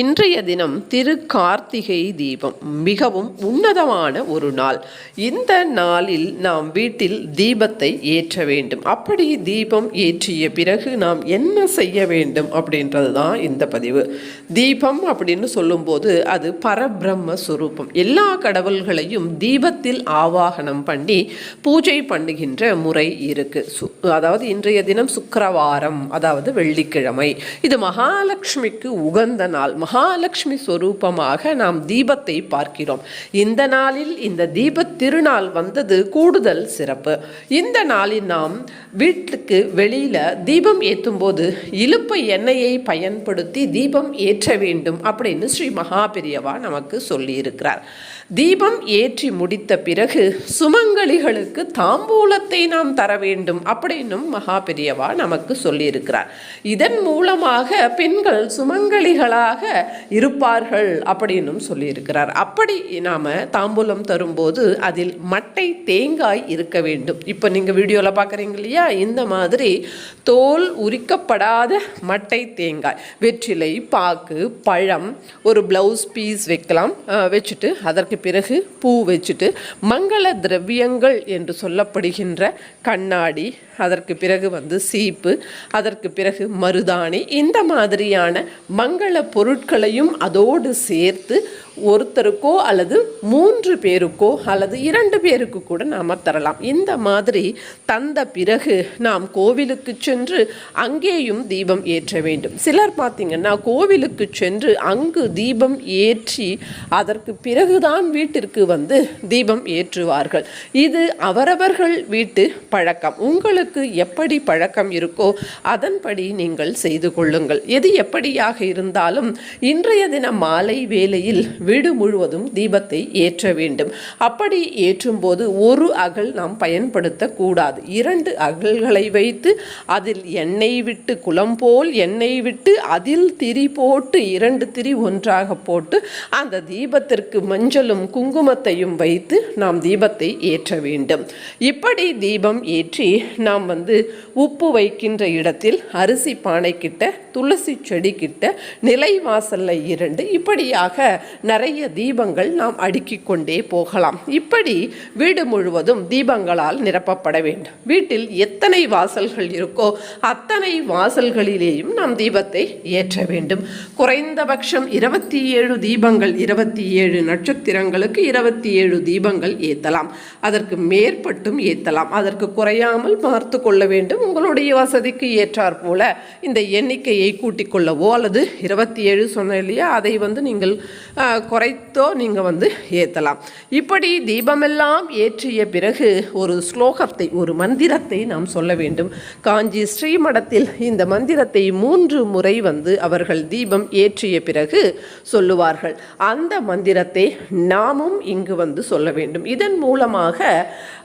இன்றைய தினம் திரு கார்த்திகை தீபம் மிகவும் உன்னதமான ஒரு நாள். இந்த நாளில் நாம் வீட்டில் தீபத்தை ஏற்ற வேண்டும். அப்படி தீபம் ஏற்றிய பிறகு நாம் என்ன செய்ய வேண்டும் அப்படின்றது தான் இந்த பதிவு. தீபம் அப்படின்னு சொல்லும்போது அது பரபிரம்ம சுரூபம். எல்லா கடவுள்களையும் தீபத்தில் ஆவாகனம் பண்ணி பூஜை பண்ணுகின்ற முறை இருக்கு. சு அதாவது இன்றைய தினம் சுக்கரவாரம் அதாவது வெள்ளிக்கிழமை. இது மகாலட்சுமிக்கு உகந்த நாள். மகாலட்சுமி ஸ்வரூபமாக நாம் தீபத்தை பார்க்கிறோம். இந்த நாளில் இந்த தீப திருநாள் வந்தது கூடுதல் சிறப்பு. இந்த நாளில் நாம் வீட்டுக்கு வெளியில் தீபம் ஏற்றும் போது எண்ணெயை பயன்படுத்தி தீபம் ஏற்ற வேண்டும் அப்படின்னு ஸ்ரீ மகாபெரியவா நமக்கு சொல்லியிருக்கிறார். தீபம் ஏற்றி முடித்த பிறகு சுமங்கலிகளுக்கு தாம்பூலத்தை நாம் தர வேண்டும் அப்படின்னும் மகா பெரியவா நமக்கு சொல்லியிருக்கிறார். இதன் மூலமாக பெண்கள் சுமங்கலிகளாக இருப்பார்கள் அப்படின்னும் சொல்லியிருக்கிறார். அப்படி நாம் தாம்பூலம் தரும்போது அதில் மட்டை தேங்காய் இருக்க வேண்டும். இப்போ நீங்கள் வீடியோவில் பார்க்குறீங்க இல்லையா? இந்த மாதிரி தோல் உரிக்கப்படாத மட்டை தேங்காய். வெற்றிலை பாக்கு பழம் ஒரு ப்ளவுஸ் பீஸ் வைக்கலாம். வச்சுட்டு அதற்கு பிறகு பூ வச்சுட்டு மங்கள திரவியங்கள் என்று சொல்லப்படுகின்ற கண்ணாடி அதற்கு பிறகு வந்து சீப்பு அதற்கு பிறகு மருதாணி இந்த மாதிரியான மங்கள பொருட்களையும் அதோடு சேர்த்து ஒருத்தருக்கோ அல்லது மூன்று பேருக்கோ அல்லது இரண்டு பேருக்கு கூட நாம் தரலாம். இந்த மாதிரி தந்த பிறகு நாம் கோவிலுக்கு சென்று அங்கேயும் தீபம் ஏற்ற வேண்டும். சிலர் பார்த்தீங்கன்னா கோவிலுக்கு சென்று அங்கு தீபம் ஏற்றி அதற்கு பிறகுதான் வீட்டிற்கு வந்து தீபம் ஏற்றுவார்கள். இது அவரவர்கள் வீட்டு பழக்கம். உங்களுக்கு எப்படி பழக்கம் இருக்கோ அதன்படி நீங்கள் செய்து கொள்ளுங்கள். எது எப்படியாக இருந்தாலும் இன்றைய தினம் மாலை வேளையில் வீடு முழுவதும் தீபத்தை ஏற்ற வேண்டும். அப்படி ஏற்றும்போது ஒரு அகல் நாம் பயன்படுத்தக்கூடாது. இரண்டு அகல்களை வைத்து அதில் எண்ணெய் விட்டு குளம் போல் எண்ணெய் விட்டு அதில் திரி போட்டு இரண்டு திரி ஒன்றாக போட்டு அந்த தீபத்திற்கு மஞ்சளும் குங்குமத்தையும் வைத்து நாம் தீபத்தை ஏற்ற வேண்டும். இப்படி தீபம் ஏற்றி நாம் வந்து உப்பு வைக்கின்ற இடத்தில் அரிசி பானை கிட்ட துளசி செடி கிட்ட நிலை வாசல்ல இரண்டு இப்படியாக நிறைய தீபங்கள் நாம் அடுக்கிக் கொண்டே போகலாம். இப்படி வீடு முழுவதும் தீபங்களால் நிரப்பப்பட வேண்டும். வீட்டில் எத்தனை வாசல்கள் இருக்கோ அத்தனை வாசல்களிலேயும் நாம் தீபத்தை ஏற்ற வேண்டும். குறைந்தபட்சம் இருபத்தி ஏழு தீபங்கள் இருபத்தி ஏழு நட்சத்திரங்களுக்கு இருபத்தி ஏழு தீபங்கள் ஏற்றலாம் அதற்கு மேற்பட்டும் ஏற்றலாம் அதற்கு குறையாமல் பார்த்து கொள்ள வேண்டும். உங்களுடைய வசதிக்கு ஏற்றாற் போல இந்த எண்ணிக்கையை கூட்டிக் கொள்ளவோ அல்லது இருபத்தி ஏழு சொன்ன இல்லையா அதை வந்து நீங்கள் குறைத்தோ நீங்கள் வந்து ஏற்றலாம் இப்படி தீபமெல்லாம் ஏற்றிய பிறகு ஒரு ஸ்லோகத்தை ஒரு மந்திரத்தை நாம் சொல்ல வேண்டும். காஞ்சி ஸ்ரீமடத்தில் இந்த மந்திரத்தை மூன்று முறை வந்து அவர்கள் தீபம் ஏற்றிய பிறகு சொல்லுவார்கள். அந்த மந்திரத்தை நாமும் இங்கு வந்து சொல்ல வேண்டும். இதன் மூலமாக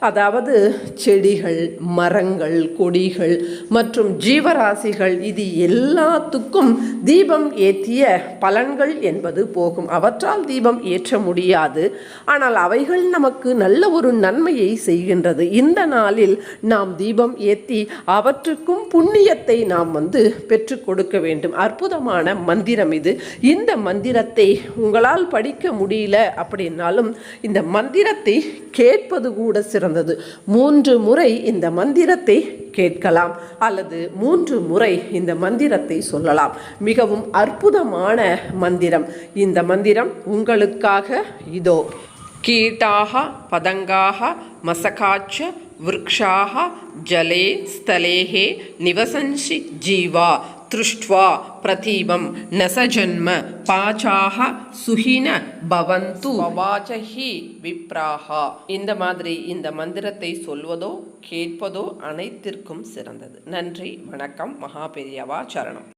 அதாவது செடிகள் மரங்கள் கொடிகள் மற்றும் ஜீவராசிகள் இது எல்லாத்துக்கும் தீபம் ஏற்றிய பலன்கள் என்பது போகும். அவற்றால் தீபம் ஏற்ற முடியாது. ஆனால் அவைகள் நமக்கு நல்ல ஒரு நன்மையை செய்கின்றது. இந்த நாளில் நாம் தீபம் ஏற்றி அவற்றுக்கும் புண்ணியத்தை நாம் வந்து பெற்று கொடுக்க வேண்டும். அற்புதமான மந்திரம் இது. இந்த மந்திரத்தை உங்களால் படிக்க முடியல அப்படின்னாலும் இந்த மந்திரத்தை கேட்பது கூட சிறந்தது. மூன்று முறை இந்த மந்திரத்தை கேட்கலாம் அல்லது மூன்று முறை இந்த மந்திரத்தை சொல்லலாம். மிகவும் அற்புதமான மந்திரம். இந்த மந்திரம் உங்களுக்காக இதோ. கீட்டாக பதங்காக மசகாச்ச விருக்ஷாக ஜலே ஸ்தலேஹே நிவசஞ்சி ஜீவா. திருஷ்ட்வா பிரதீபம் நசஜன்ம பாச்சாக சுகின பவந்து பவாச்சஹி விப்ராஹா இந்த மாதிரி இந்த மந்திரத்தை சொல்வதோ கேட்பதோ அனைத்திற்கும் சிறந்தது. நன்றி வணக்கம் மகாபெரியவா சரணம்.